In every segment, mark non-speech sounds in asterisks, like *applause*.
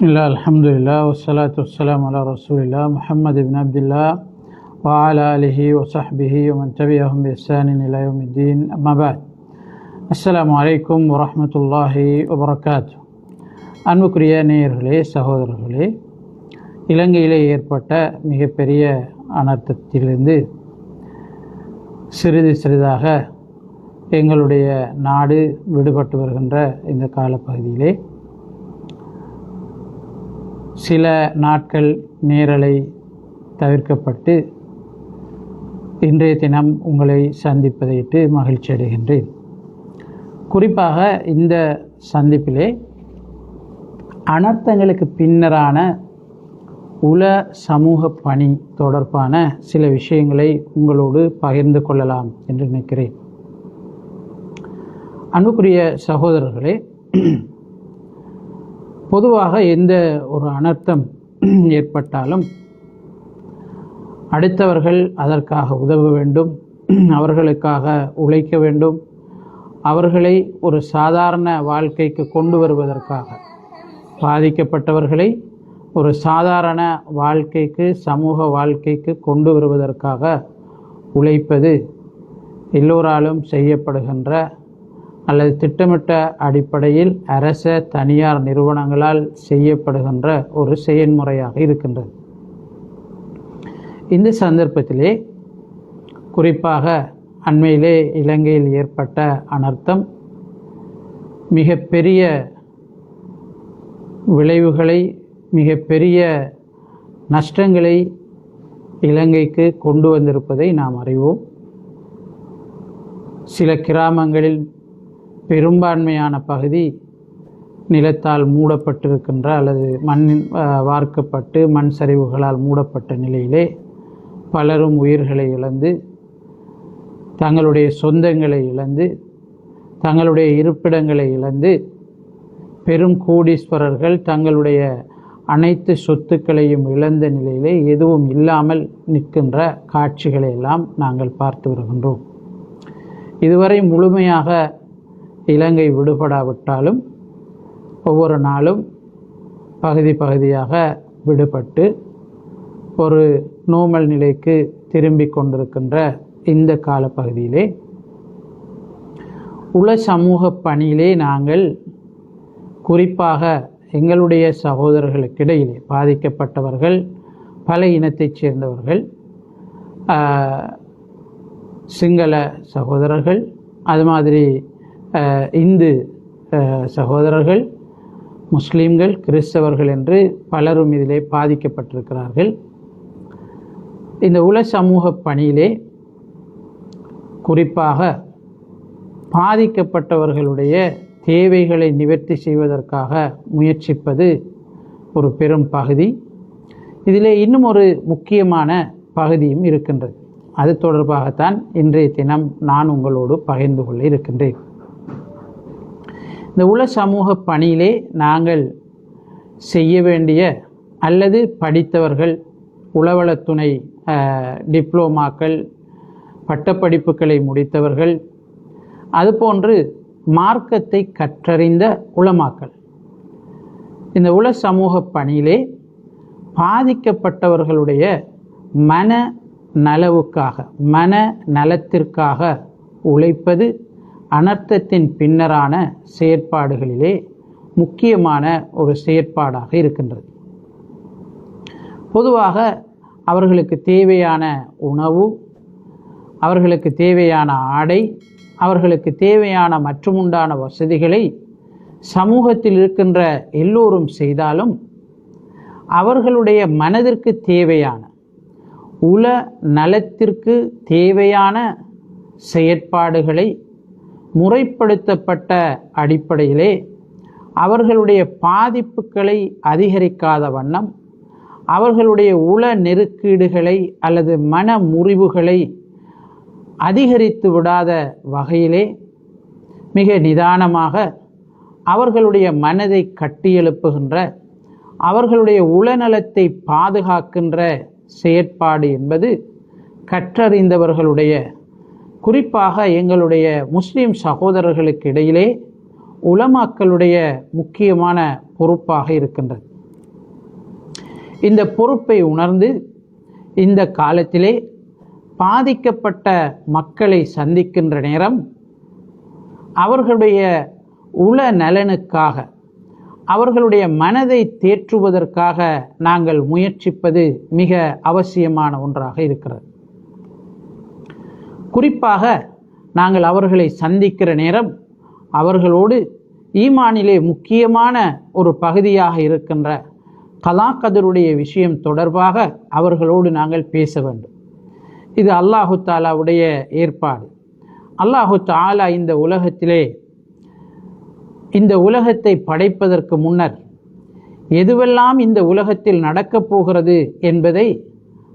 பிஸ்மில்லா அலமதுல்லா வசலாத் வசலாம் அலா ரசூலில்லா முஹம்மது இபின் அப்துல்லா வாலா அலிஹி வசஹ்பிஹி ஒமன் தபி அஹம் இஸ்ஸானின் இலாயுமித்தீன் அம்மாபாத் அஸ்லாம் வலைக்கும் வரமத்துல்லாஹி வபரகாத் அன்புக்குரிய நேயர்களே சகோதரர்களே இலங்கையிலே ஏற்பட்ட மிகப்பெரிய அனர்த்தத்திலிருந்து சிறிது சிறிதாக எங்களுடைய நாடு விடுபட்டு வருகின்ற இந்த காலப்பகுதியிலே சில நாட்கள் நேரலை தவிர்க்கப்பட்டு இன்றைய தினம் உங்களை சந்திப்பதையிட்டு மகிழ்ச்சி அடைகின்றேன். குறிப்பாக இந்த சந்திப்பிலே அனர்த்தங்களுக்கு பின்னரான உல சமூக பணி தொடர்பான சில விஷயங்களை உங்களோடு பகிர்ந்து கொள்ளலாம் என்று நினைக்கிறேன். அன்புக்குரிய சகோதரர்களே பொதுவாக எந்த ஒரு அனர்த்தம் *clears throat* ஏற்பட்டாலும் அடுத்தவர்கள் அதற்காக உதவ வேண்டும் *clears throat* அவர்களுக்காக உழைக்க வேண்டும் அவர்களை ஒரு சாதாரண வாழ்க்கைக்கு கொண்டு வருவதற்காக. பாதிக்கப்பட்டவர்களை ஒரு சாதாரண வாழ்க்கைக்கு சமூக வாழ்க்கைக்கு கொண்டு வருவதற்காக உழைப்பது எல்லோராலும் செய்யப்படுகின்ற அல்லது திட்டமிட்ட அடிப்படையில் அரச தனியார் நிறுவனங்களால் செய்யப்படுகின்ற ஒரு செயல்முறையாக இருக்கின்றது. இந்த சந்தர்ப்பத்திலே குறிப்பாக அண்மையிலே இலங்கையில் ஏற்பட்ட அனர்த்தம் மிகப்பெரிய விளைவுகளை மிகப்பெரிய நஷ்டங்களை இலங்கைக்கு கொண்டு வந்திருப்பதை நாம் அறிவோம். சில கிராமங்களில் பெரும்பான்மையான பகுதி நிலத்தால் மூடப்பட்டிருக்கின்ற அல்லது மண்ணின் வார்க்கப்பட்டு மண் சரிவுகளால் மூடப்பட்ட நிலையிலே பலரும் உயிர்களை இழந்து தங்களுடைய சொந்தங்களை இழந்து தங்களுடைய இருப்பிடங்களை இழந்து பெரும் கோடீஸ்வரர்கள் தங்களுடைய அனைத்து சொத்துக்களையும் இழந்த நிலையிலே எதுவும் இல்லாமல் நிற்கின்ற காட்சிகளை எல்லாம் நாங்கள் பார்த்து வருகின்றோம். இதுவரை முழுமையாக இலங்கை விடுபடாவிட்டாலும் ஒவ்வொரு நாளும் பகுதி பகுதியாக விடுபட்டு ஒரு நோமல் நிலைக்கு திரும்பி கொண்டிருக்கின்ற இந்த காலப்பகுதியிலே உல சமூக பணியிலே நாங்கள் குறிப்பாக எங்களுடைய சகோதரர்களுக்கிடையிலே பாதிக்கப்பட்டவர்கள் பல இனத்தைச் சேர்ந்தவர்கள் சிங்கள சகோதரர்கள் அது மாதிரி இந்து சகோதரர்கள் முஸ்லீம்கள் கிறிஸ்தவர்கள் என்று பலரும் இதிலே பாதிக்கப்பட்டிருக்கிறார்கள். இந்த உல சமூக பணியிலே குறிப்பாக பாதிக்கப்பட்டவர்களுடைய தேவைகளை நிவர்த்தி செய்வதற்காக முயற்சிப்பது ஒரு பெரும் பகுதி. இதிலே இன்னும் ஒரு முக்கியமான பகுதியும் இருக்கின்றது. அது தொடர்பாகத்தான் இன்றைய தினம் நான் உங்களோடு பகிர்ந்து கொள்ள இருக்கின்றேன். இந்த உல சமூக பணியிலே நாங்கள் செய்ய வேண்டிய அல்லது படித்தவர்கள் உளவளத்துணை டிப்ளோமாக்கள் பட்டப்படிப்புகளை முடித்தவர்கள் அதுபோன்று மார்க்கத்தை கற்றறிந்த உளமாக்கல் இந்த உல சமூக பணியிலே பாதிக்கப்பட்டவர்களுடைய மன நலவுக்காக மன நலத்திற்காக உழைப்பது அனர்த்தத்தின் பின்னரான செயற்பாடுகளிலே முக்கியமான ஒரு செயற்பாடாக இருக்கின்றது. பொதுவாக அவர்களுக்கு தேவையான உணவு அவர்களுக்கு தேவையான ஆடை அவர்களுக்கு தேவையான மற்றுமுண்டான வசதிகளை சமூகத்தில் இருக்கின்ற எல்லோரும் செய்தாலும் அவர்களுடைய மனதிற்கு தேவையான உல நலத்திற்கு தேவையான செயற்பாடுகளை முறைப்படுத்தப்பட்ட அடிப்படையிலே அவர்களுடைய பாதிப்புகளை அதிகரிக்காத வண்ணம் அவர்களுடைய உள நெருக்கீடுகளை அல்லது மன முறிவுகளை அதிகரித்து விடாத வகையிலே மிக நிதானமாக அவர்களுடைய மனதை கட்டியெழுப்புகின்ற அவர்களுடைய உளநலத்தை பாதுகாக்கின்ற செயற்பாடு என்பது கற்றறிந்தவர்களுடைய குறிப்பாக எங்களுடைய முஸ்லீம் சகோதரர்களுக்கு இடையிலே உலமாக்களுடைய முக்கியமான பொறுப்பாக இருக்கின்றது. இந்த பொறுப்பை உணர்ந்து இந்த காலத்திலே பாதிக்கப்பட்ட மக்களை சந்திக்கின்ற நேரம் அவர்களுடைய உள நலனுக்காக அவர்களுடைய மனதை தேற்றுவதற்காக நாங்கள் முயற்சிப்பது மிக அவசியமான ஒன்றாக இருக்கிறது. குறிப்பாக நாங்கள் அவர்களை சந்திக்கிற நேரம் அவர்களோடு ஈமானிலே முக்கியமான ஒரு பகுதியாக இருக்கின்ற கலாக்கதருடைய விஷயம் தொடர்பாக அவர்களோடு நாங்கள் பேச வேண்டும். இது அல்லாஹு தாலாவுடைய ஏற்பாடு. அல்லாஹு தாலா இந்த உலகத்திலே இந்த உலகத்தை படைப்பதற்கு முன்னர் எதுவெல்லாம் இந்த உலகத்தில் நடக்கப் போகிறது என்பதை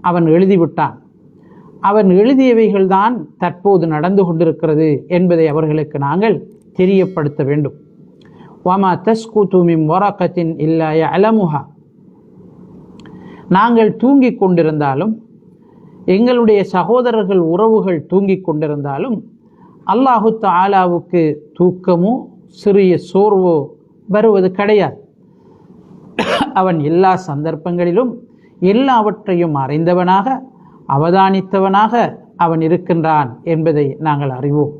அவன் எழுதிவிட்டான். அவன் எழுதியவைகள்தான் தற்போது நடந்து கொண்டிருக்கிறது என்பதை அவர்களுக்கு நாங்கள் தெரியப்படுத்த வேண்டும். வாமா தஸ்கு தூமிம் வரக்கத்தின் இல்லாய அலமுஹா நாங்கள் தூங்கிக் கொண்டிருந்தாலும் எங்களுடைய சகோதரர்கள் உறவுகள் தூங்கிக் கொண்டிருந்தாலும் அல்லாஹு தாலாவுக்கு தூக்கமோ சிறிய சோர்வோ வருவது கிடையாது. அவன் எல்லா சந்தர்ப்பங்களிலும் எல்லாவற்றையும் அறிந்தவனாக அவதானித்தவனாக அவன் இருக்கின்றான் என்பதை நாங்கள் அறிவோம்.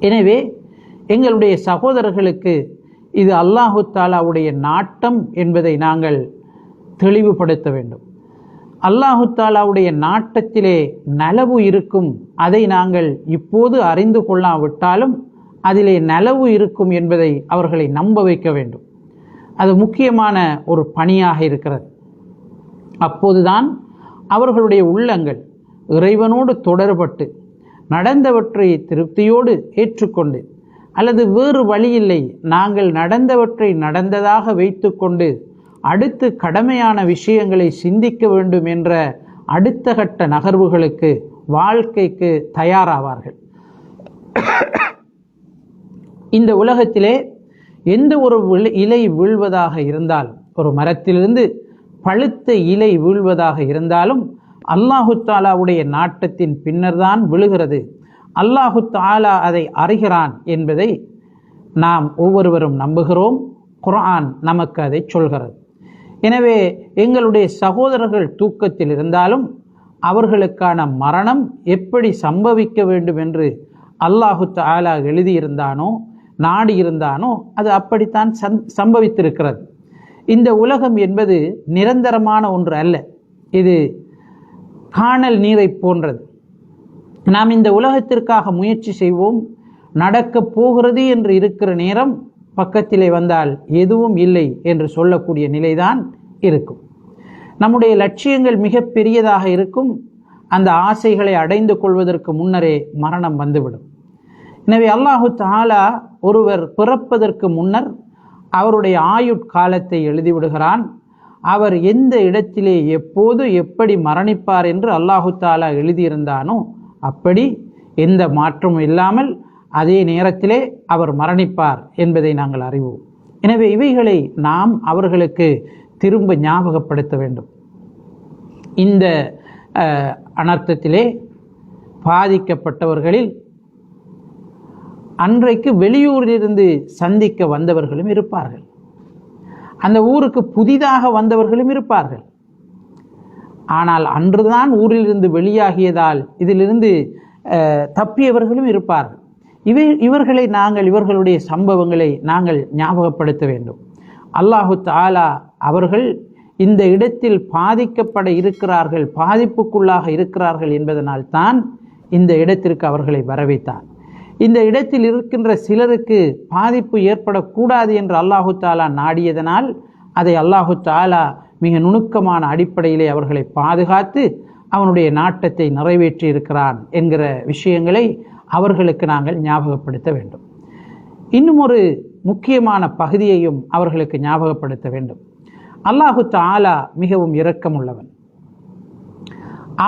எனவே எங்களுடைய சகோதரர்களுக்கு இது அல்லாஹு தாலாவுடைய நாட்டம் என்பதை நாங்கள் தெளிவுபடுத்த வேண்டும். அல்லாஹு தாலாவுடைய நாட்டத்திலே நலவு இருக்கும் அதை நாங்கள் இப்போது அறிந்து கொள்ளாவிட்டாலும் அதிலே நலவு இருக்கும் என்பதை அவர்களை நம்ப வைக்க வேண்டும். அது முக்கியமான ஒரு பணியாக இருக்கிறது. அப்போதுதான் அவர்களுடைய உள்ளங்கள் இறைவனோடு தொடர்பட்டு நடந்தவற்றை திருப்தியோடு ஏற்றுக்கொண்டு அல்லது வேறு வழியில்லை நாங்கள் நடந்தவற்றை நடந்ததாக வைத்துக்கொண்டு அடுத்து கடமையான விஷயங்களை சிந்திக்க வேண்டும் என்ற அடுத்த கட்ட நகர்வுகளுக்கு வாழ்க்கைக்கு தயாராவார்கள். இந்த உலகத்திலே எந்த ஒரு இலை வீழ்வதாக இருந்தால் ஒரு மரத்திலிருந்து பழுத்த இலை வீழ்வதாக இருந்தாலும் அல்லாஹு தாலாவுடைய நாட்டத்தின் பின்னர்தான் விழுகிறது. அல்லாஹு தாலா அதை அறிகிறான் என்பதை நாம் ஒவ்வொருவரும் நம்புகிறோம். குர்ஆன் நமக்கு அதை சொல்கிறது. எனவே எங்களுடைய சகோதரர்கள் தூக்கத்தில் இருந்தாலும் அவர்களுக்கான மரணம் எப்படி சம்பவிக்க வேண்டும் என்று அல்லாஹு தாலா எழுதியிருந்தானோ நாடி இருந்தானோ அது அப்படித்தான் சந் சம்பவித்திருக்கிறது. இந்த உலகம் என்பது நிரந்தரமான ஒன்று அல்ல. இது காணல் நீரை போன்றது. நாம் இந்த உலகத்திற்காக முயற்சி செய்வோம். நடக்கப் போகிறது என்று இருக்கிற நேரம் பக்கத்திலே வந்தால் எதுவும் இல்லை என்று சொல்லக்கூடிய நிலைதான் இருக்கும். நம்முடைய லட்சியங்கள் மிக பெரியதாக இருக்கும். அந்த ஆசைகளை அடைந்து கொள்வதற்கு முன்னரே மரணம் வந்துவிடும். எனவே அல்லாஹு தாலா ஒருவர் பிறப்பதற்கு முன்னர் அவருடைய ஆயுட்காலத்தை எழுதிவிடுகிறான். அவர் எந்த இடத்திலே எப்போது எப்படி மரணிப்பார் என்று அல்லாஹு தாலா எழுதியிருந்தானோ அப்படி எந்த மாற்றமும் இல்லாமல் அதே நேரத்திலே அவர் மரணிப்பார் என்பதை நாங்கள் அறிவோம். எனவே இவைகளை நாம் அவர்களுக்கு திரும்ப ஞாபகப்படுத்த வேண்டும். இந்த அனர்த்தத்திலே பாதிக்கப்பட்டவர்களில் அன்றைக்கு வெளியூரிலிருந்து சந்திக்க வந்தவர்களும் இருப்பார்கள். அந்த ஊருக்கு புதிதாக வந்தவர்களும் இருப்பார்கள். ஆனால் அன்றுதான் ஊரிலிருந்து வெளியாகியதால் இதிலிருந்து தப்பியவர்களும் இருப்பார்கள். இவை இவர்களை நாங்கள் இவர்களுடைய சம்பவங்களை நாங்கள் ஞாபகப்படுத்த வேண்டும். அல்லாஹு தாலா அவர்கள் இந்த இடத்தில் பாதிக்கப்பட இருக்கிறார்கள் பாதிப்புக்குள்ளாக இருக்கிறார்கள் என்பதனால் தான் இந்த இடத்திற்கு அவர்களை வரவைத்தார். இந்த இடத்தில் இருக்கின்ற சிலருக்கு பாதிப்பு ஏற்படக்கூடாது என்று அல்லாஹு தாலா நாடியதனால் அதை அல்லாஹு தாலா மிக நுணுக்கமான அடிப்படையிலே அவர்களை பாதுகாத்து அவனுடைய நாட்டத்தை நிறைவேற்றி இருக்கிறான் என்கிற விஷயங்களை அவர்களுக்கு நாங்கள் ஞாபகப்படுத்த வேண்டும். இன்னும் ஒரு முக்கியமான பகுதியையும் அவர்களுக்கு ஞாபகப்படுத்த வேண்டும். அல்லாஹு தாலா மிகவும் இரக்கமுள்ளவன்.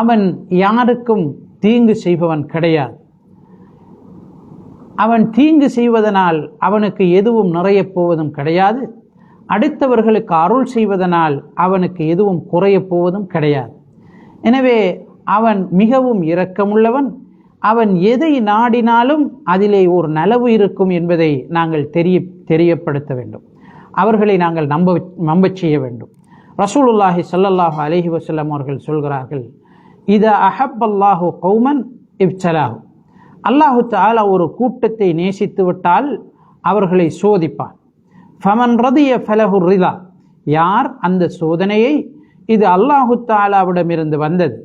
அவன் யாருக்கும் தீங்கு செய்பவன் கிடையாது. அவன் தீங்கு செய்வதனால் அவனுக்கு எதுவும் நிறையப் போவதும் கிடையாது. அடுத்தவர்களுக்கு அருள் செய்வதனால் அவனுக்கு எதுவும் குறையப் போவதும் கிடையாது. எனவே அவன் மிகவும் இரக்கமுள்ளவன். அவன் எதை நாடினாலும் அதிலே ஒரு நலவு இருக்கும் என்பதை நாங்கள் தெரிய தெரியப்படுத்த வேண்டும். அவர்களை நாங்கள் நம்ப நம்பச் செய்ய வேண்டும். ரசூலுல்லாஹி சல்லல்லாஹு அலஹி வசல்லம் அவர்கள் சொல்கிறார்கள் இத அஹப் அல்லாஹு கௌமன் இப்சலாஹு அல்லாஹு தாலா ஒரு கூட்டத்தை நேசித்து விட்டால் அவர்களை சோதிப்பான். ஃபமன் ரதிய ஃபலஹு ரிதா. யார் அந்த சோதனையை? இது அல்லாஹு தாலாவிடமிருந்து வந்தது.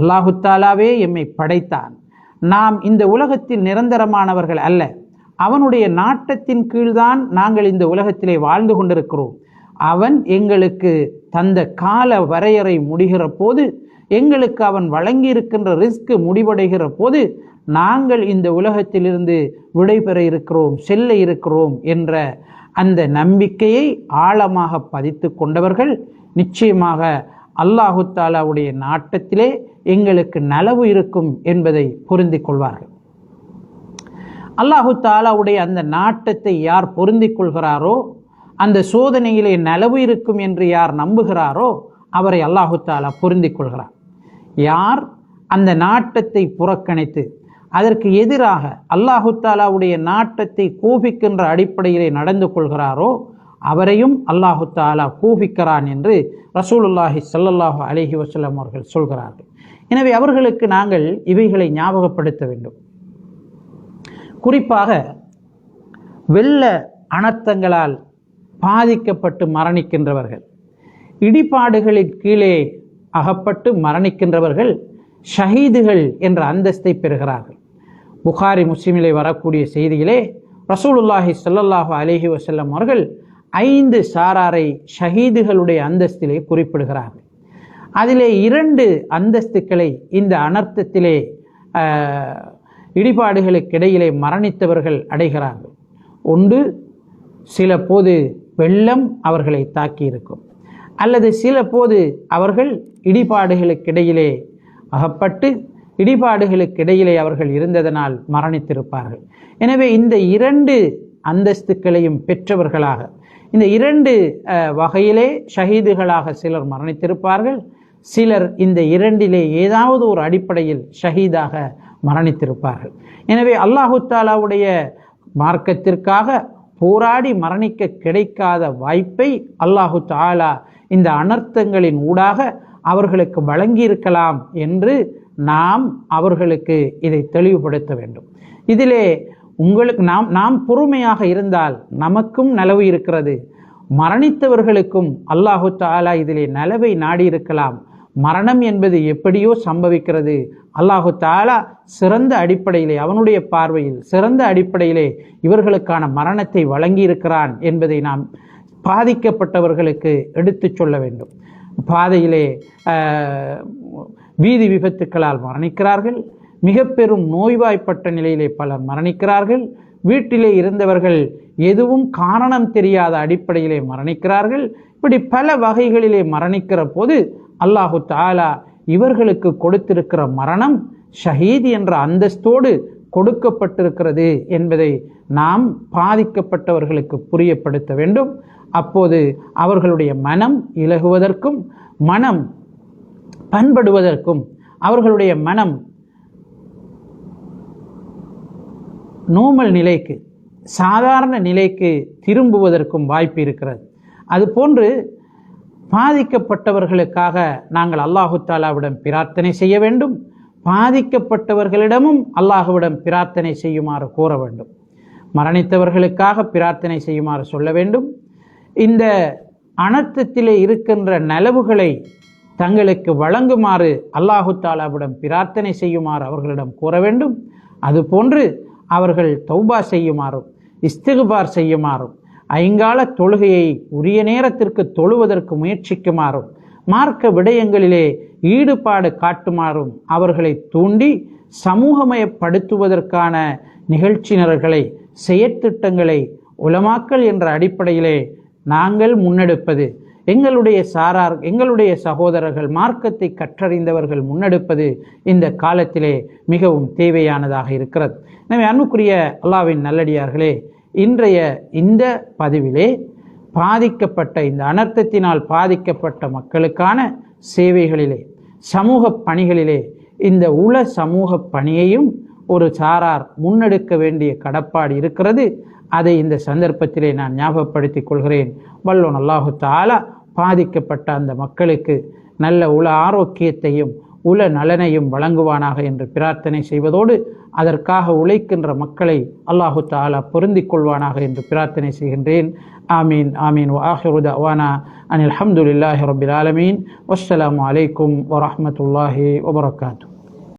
அல்லாஹு தாலாவே எம்மை படைத்தான். நாம் இந்த உலகத்தில் நிரந்தரமானவர்கள் அல்ல. அவனுடைய நாட்டத்தின் கீழ்தான் நாங்கள் இந்த உலகத்திலே வாழ்ந்து கொண்டிருக்கிறோம். அவன் எங்களுக்கு தந்த கால வரையறை முடிகிற போது எங்களுக்கு அவன் வழங்கியிருக்கின்ற ரிஸ்க் முடிவடைகிற போது நாங்கள் இந்த உலகத்திலிருந்து விடைபெற இருக்கிறோம் செல்ல இருக்கிறோம் என்ற அந்த நம்பிக்கையை ஆழமாக பதித்து கொண்டவர்கள் நிச்சயமாக அல்லாஹு தாலாவுடைய நாட்டத்திலே எங்களுக்கு நலவு இருக்கும் என்பதை பொருந்தி கொள்வார்கள். அல்லாஹு தாலாவுடைய அந்த நாட்டத்தை யார் பொருந்தி கொள்கிறாரோ அந்த சோதனையிலே நலவு இருக்கும் என்று யார் நம்புகிறாரோ அவரை அல்லாஹு தாலா பொருந்தி கொள்கிறார். யார் அந்த நாட்டத்தை புறக்கணித்து அதற்கு எதிராக அல்லாஹு தாலாவுடைய நாட்டத்தை கூபிக்கின்ற அடிப்படையிலே நடந்து கொள்கிறாரோ அவரையும் அல்லாஹு தாலா கூபிக்கிறான் என்று ரசூலுல்லாஹி சல்லல்லாஹு அலஹி வஸல்லம் அவர்கள் சொல்கிறார்கள். எனவே அவர்களுக்கு நாங்கள் இவைகளை ஞாபகப்படுத்த வேண்டும். குறிப்பாக வெள்ள அனர்த்தங்களால் பாதிக்கப்பட்டு மரணிக்கின்றவர்கள் இடிபாடுகளின் கீழே அகப்பட்டு மரணிக்கின்றவர்கள் ஷஹீதுகள் என்ற அந்தஸ்தை பெறுகிறார்கள். புகாரி முஸ்லீமிலே வரக்கூடிய செய்தியிலே ரசூலுல்லாஹி சல்லல்லாஹு அலஹி வசல்லம் அவர்கள் ஐந்து சாராரை ஷஹீதுகளுடைய அந்தஸ்திலே குறிப்பிடுகிறார்கள். அதிலே இரண்டு அந்தஸ்துக்களை இந்த அனர்த்தத்திலே இடிபாடுகளுக்கிடையிலே மரணித்தவர்கள் அடைகிறார்கள். ஒன்று சில போது வெள்ளம் அவர்களை தாக்கியிருக்கும். அல்லது சில போது அவர்கள் இடிபாடுகளுக்கிடையிலே அகப்பட்டு இடிபாடுகளுக்கு இடையிலே அவர்கள் இருந்ததனால் மரணித்திருப்பார்கள். எனவே இந்த இரண்டு அந்தஸ்துக்களையும் பெற்றவர்களாக இந்த இரண்டு வகையிலே ஷஹீதுகளாக சிலர் மரணித்திருப்பார்கள். சிலர் இந்த இரண்டிலே ஏதாவது ஒரு அடிப்படையில் ஷஹீதாக மரணித்திருப்பார்கள். எனவே அல்லாஹு தாலாவுடைய மார்க்கத்திற்காக போராடி மரணிக்க கிடைக்காத வாய்ப்பை அல்லாஹு தாலா இந்த அனர்த்தங்களின் ஊடாக அவர்களுக்கு வழங்கியிருக்கலாம் என்று நாம் அவர்களுக்கு இதை தெளிவுபடுத்த வேண்டும். இதிலே உங்களுக்கு நாம் நாம் பொறுமையாக இருந்தால் நமக்கும் நலவு இருக்கிறது. மரணித்தவர்களுக்கும் அல்லாஹு தாலா இதிலே நலவை நாடியிருக்கலாம் மரணம் என்பது எப்படியோ சம்பவிக்கிறது. அல்லாஹு தாலா சிறந்த அடிப்படையிலே அவனுடைய பார்வையில் சிறந்த அடிப்படையிலே இவர்களுக்கான மரணத்தை வழங்கியிருக்கிறான் என்பதை நாம் பாதிக்கப்பட்டவர்களுக்கு எடுத்துச் சொல்ல வேண்டும். பாதையிலே வீதி விபத்துக்களால் மரணிக்கிறார்கள். மிக பெரும் நோய்வாய்ப்பட்ட நிலையிலே பலர் மரணிக்கிறார்கள். வீட்டிலே இருந்தவர்கள் எதுவும் காரணம் தெரியாத அடிப்படையிலே மரணிக்கிறார்கள். இப்படி பல வகைகளிலே மரணிக்கிற போது அல்லாஹு தாலா இவர்களுக்கு கொடுத்திருக்கிற மரணம் ஷஹீத் என்ற அந்தஸ்தோடு கொடுக்கப்பட்டிருக்கிறது என்பதை நாம் பாதிக்கப்பட்டவர்களுக்கு புரியப்படுத்த வேண்டும். அப்போது அவர்களுடைய மனம் இலகுவதற்கும் மனம் பண்படுவதற்கும் அவர்களுடைய மனம் நோமல் நிலைக்கு சாதாரண நிலைக்கு திரும்புவதற்கும் வாய்ப்பு இருக்கிறது. அதுபோன்று பாதிக்கப்பட்டவர்களுக்காக நாங்கள் அல்லாஹு தாலாவிடம் பிரார்த்தனை செய்ய வேண்டும். பாதிக்கப்பட்டவர்களிடமும் அல்லாஹுவிடம் பிரார்த்தனை செய்யுமாறு கூற வேண்டும். மரணித்தவர்களுக்காக பிரார்த்தனை செய்யுமாறு சொல்ல வேண்டும். இந்த அனர்த்தத்திலே இருக்கின்ற நலவுகளை தங்களுக்கு வழங்குமாறு அல்லாஹு தாலாவிடம் பிரார்த்தனை செய்யுமாறு அவர்களிடம் கூற வேண்டும். அதுபோன்று அவர்கள் தௌபா செய்யுமாறும் இஸ்திகுபார் செய்யுமாறும் ஐங்கால தொழுகையை உரிய நேரத்திற்கு தொழுவதற்கு முயற்சிக்குமாறும் மார்க்க விடயங்களிலே ஈடுபாடு காட்டுமாறும் அவர்களை தூண்டி சமூகமயப்படுத்துவதற்கான நிகழ்ச்சியினர்களை செயற்திட்டங்களை உலமாக்கல் என்ற அடிப்படையிலே நாங்கள் முன்னெடுப்பது. எங்களுடைய சாரார் எங்களுடைய சகோதரர்கள் மார்க்கத்தை கற்றறிந்தவர்கள் முன்னெடுப்பது இந்த காலத்திலே மிகவும் தேவையானதாக இருக்கிறது. எனவே அன்புக்குரிய அல்லாவின் நல்லடியார்களே இன்றைய இந்த பதிவிலே பாதிக்கப்பட்ட இந்த அனர்த்தத்தினால் பாதிக்கப்பட்ட மக்களுக்கான சேவைகளிலே சமூக பணிகளிலே இந்த உல சமூக பணியையும் ஒரு சாரார் முன்னெடுக்க வேண்டிய கடப்பாடு இருக்கிறது. அதை இந்த சந்தர்ப்பத்திலே நான் ஞாபகப்படுத்திக் கொள்கிறேன். வல்லோன் அல்லாஹு தாலா பாதிக்கப்பட்ட அந்த மக்களுக்கு நல்ல உல ஆரோக்கியத்தையும் உல நலனையும் வழங்குவானாக என்று பிரார்த்தனை செய்வதோடு அதற்காக உழைக்கின்ற மக்களை அல்லாஹு தாலா பொருந்தி கொள்வானாக என்று பிரார்த்தனை செய்கின்றேன். ஆமீன் ஆமீன். ஆஹிருத் அனில் அஹமதுல்லாஹி ரபில் ஆலமீன். வஸ்ஸலாம் அலைக்கும் வரமத்துல்லாஹி வபரகாத்து